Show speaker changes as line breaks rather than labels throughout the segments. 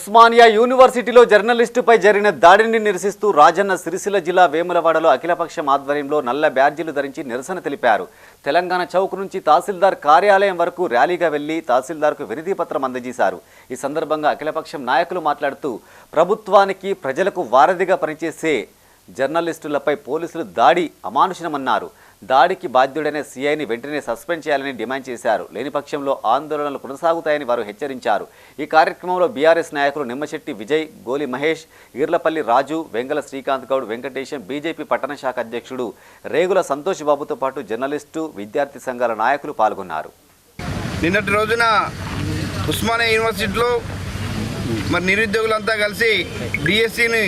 ఉస్మానియా యూనివర్సిటీలో జర్నలిస్టుపై జరిగిన దాడిని నిరసిస్తూ రాజన్న సిరిసిల్ల జిల్లా వేములవాడలో అఖిలపక్షం ఆధ్వర్యంలో నల్ల బ్యాడ్జీలు ధరించి నిరసన తెలిపారు. తెలంగాణ చౌక్ నుంచి తహసీల్దార్ కార్యాలయం వరకు ర్యాలీగా వెళ్ళి తహసీల్దార్కు వినతి పత్రం అందజేశారు. ఈ సందర్భంగా అఖిలపక్షం నాయకులు మాట్లాడుతూ ప్రభుత్వానికి ప్రజలకు వారధిగా పనిచేసే జర్నలిస్టులపై పోలీసులు దాడి అమానుషమన్నారు దాడికి బాధ్యుడైన సీఐని వెంటనే సస్పెండ్ చేయాలని డిమాండ్ చేశారు. లేని పక్షంలో ఆందోళనలు కొనసాగుతాయని వారు హెచ్చరించారు. ఈ కార్యక్రమంలో బీఆర్ఎస్ నాయకులు నిమ్మశెట్టి విజయ్ గోలి మహేష్ ఈర్లపల్లి రాజు వెంగల శ్రీకాంత్ గౌడ్ వెంకటేశం బీజేపీ పట్టణ శాఖ అధ్యక్షుడు రేగుల సంతోష్ బాబుతో పాటు జర్నలిస్టు విద్యార్థి సంఘాల నాయకులు పాల్గొన్నారు.
నిన్నటి రోజున ఉస్మానియా యూనివర్సిటీలో మరి నిరుద్యోగులంతా కలిసి డిఎస్సిని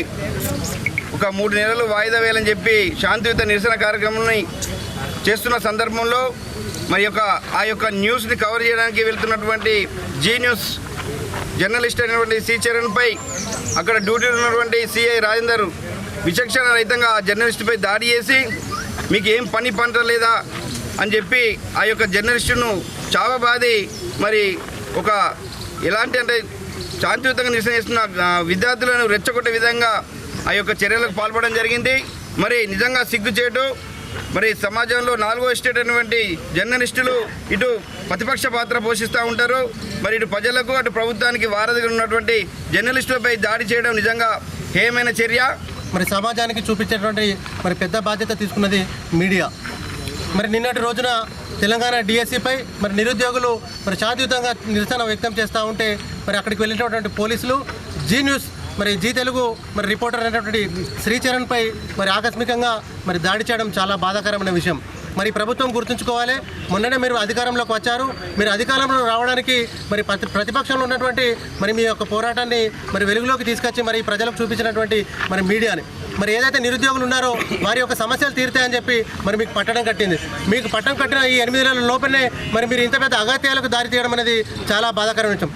ఒక మూడు నెలలు వాయిదా వేయాలని చెప్పి శాంతియుత నిరసన కార్యక్రమాన్ని చేస్తున్న సందర్భంలో మరి యొక్క ఆ యొక్క న్యూస్ని కవర్ చేయడానికి వెళ్తున్నటువంటి జీ న్యూస్ జర్నలిస్ట్ అయినటువంటి సి చరణ్పై అక్కడ డ్యూటీలో ఉన్నటువంటి సిఐ రాజేందర్ విచక్షణ రహితంగా ఆ జర్నలిస్టుపై దాడి చేసి మీకు ఏం పని పంట లేదా అని చెప్పి ఆ యొక్క జర్నలిస్టును చావబాది మరి ఒక ఎలాంటి అంటే శాంతియుతంగా నిరసన చేస్తున్న విద్యార్థులను రెచ్చగొట్టే విధంగా ఆ యొక్క చర్యలకు పాల్పడడం జరిగింది. మరి నిజంగా సిగ్గుచేటు మరి సమాజంలో నాలుగో ఎస్టేట్ అనేటువంటి జర్నలిస్టులు ఇటు ప్రతిపక్ష పాత్ర పోషిస్తూ ఉంటారు. మరి ఇటు ప్రజలకు అటు ప్రభుత్వానికి వారధిగా ఉన్నటువంటి జర్నలిస్టులపై దాడి చేయడం నిజంగా హేయమైన చర్య.
మరి సమాజానికి చూపించేటువంటి మరి పెద్ద బాధ్యత తీసుకున్నది మీడియా. మరి నిన్నటి రోజున తెలంగాణ డిఎస్సిపై మరి నిరుద్యోగులు మరి శాంతియుతంగా నిరసన వ్యక్తం చేస్తూ ఉంటే మరి అక్కడికి వెళ్ళినటువంటి పోలీసులు జీ న్యూస్ మరి జీ తెలుగు మరి రిపోర్టర్ అయినటువంటి శ్రీచరణ్పై మరి ఆకస్మికంగా మరి దాడి చేయడం చాలా బాధాకరమైన విషయం. మరి ప్రభుత్వం గుర్తుంచుకోవాలి. మొన్ననే మీరు అధికారంలోకి వచ్చారు. మీరు అధికారంలో రావడానికి మరి ప్రతిపక్షంలో ఉన్నటువంటి మరి మీ యొక్క పోరాటాన్ని మరి వెలుగులోకి తీసుకొచ్చి మరి ప్రజలకు చూపించినటువంటి మరి మీడియాని. మరి ఏదైతే నిరుద్యోగులు ఉన్నారో వారి యొక్క సమస్యలు తీరుతాయని చెప్పి మరి మీకు పట్టడం కట్టింది. మీకు పట్టం కట్టిన ఈ ఎనిమిది నెలల లోపలనే మరి మీరు ఇంత పెద్ద అగత్యాలకు దారి తీయడం అనేది చాలా బాధాకరమైన విషయం.